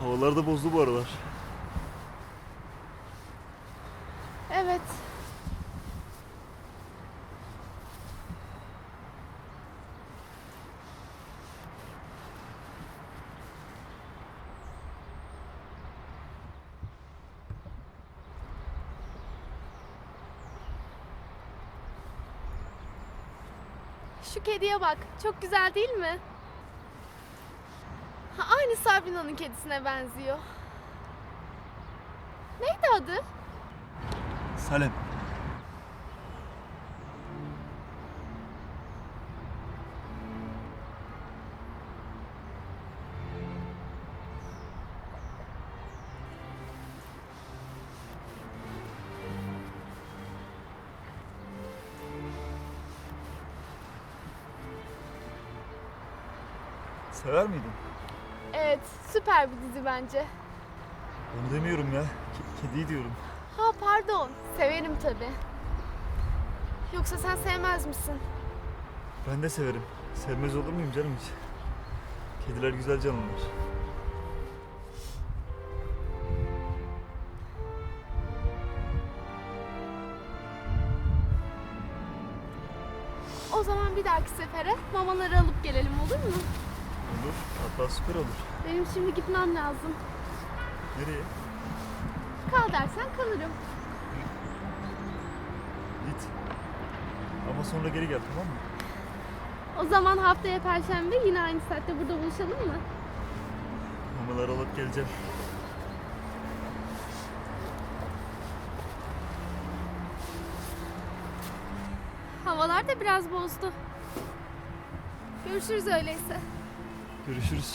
Havalar da bozdu bu aralar. Evet. Şu kediye bak. Çok güzel değil mi? Aynı Sabrina'nın kedisine benziyor. Neydi adı? Salem. Sever miydin? Evet, süper bir dizi bence. Onu demiyorum ya. Ke- kediyi diyorum. Ha pardon, severim tabii. Yoksa sen sevmez misin? Ben de severim. Sevmez olur muyum canım hiç? Kediler güzel canlılar. O zaman bir dahaki sefere mamaları alıp gelelim olur mu? Olur. Hatta süper olur. Benim şimdi gitmem lazım. Nereye? Kal dersen kalırım. Git. Ama sonra geri gel tamam mı? O zaman haftaya perşembe yine aynı saatte burada buluşalım mı? Mamaları alıp geleceğim. Havalar da biraz bozdu. Görüşürüz öyleyse. Görüşürüz.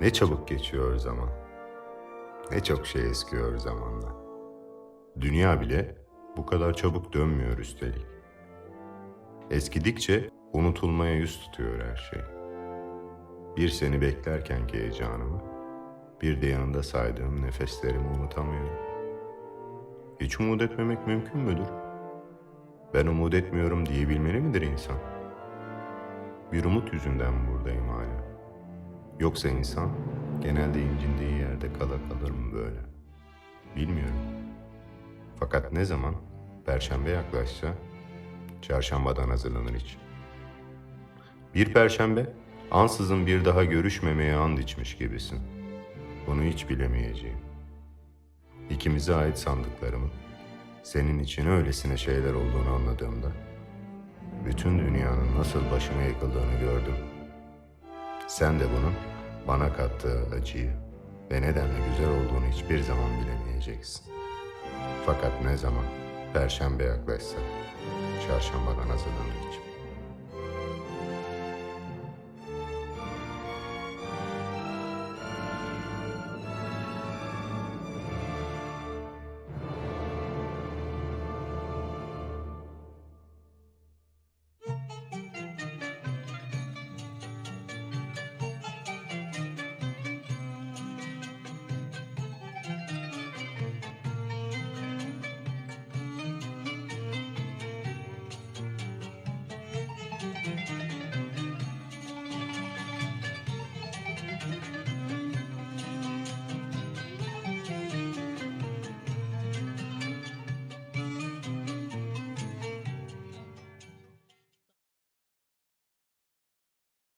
Ne çabuk geçiyor zaman. Ne çok şey eskiyor zamanla. Dünya bile bu kadar çabuk dönmüyor üstelik. Eskidikçe unutulmaya yüz tutuyor her şey. Bir seni beklerken ki heyecanımı, bir de yanında saydığım nefeslerimi unutamıyorum. Hiç umut etmemek mümkün müdür? Ben umut etmiyorum diyebilmeli midir insan? Bir umut yüzünden buradayım hala? Yoksa insan genelde incindiği yerde kala kalır mı böyle? Bilmiyorum. Fakat ne zaman perşembe yaklaşsa çarşambadan hazırlanır hiç. Bir perşembe ansızın bir daha görüşmemeye and içmiş gibisin. Bunu hiç bilemeyeceğim. İkimize ait sandıklarımın senin için öylesine şeyler olduğunu anladığımda bütün dünyanın nasıl başıma yıkıldığını gördüm. Sen de bunun bana kattığı acıyı ve nedenle güzel olduğunu hiçbir zaman bilemeyeceksin. Fakat ne zaman Perşembe yaklaşsa çarşambadan hazırlanır için.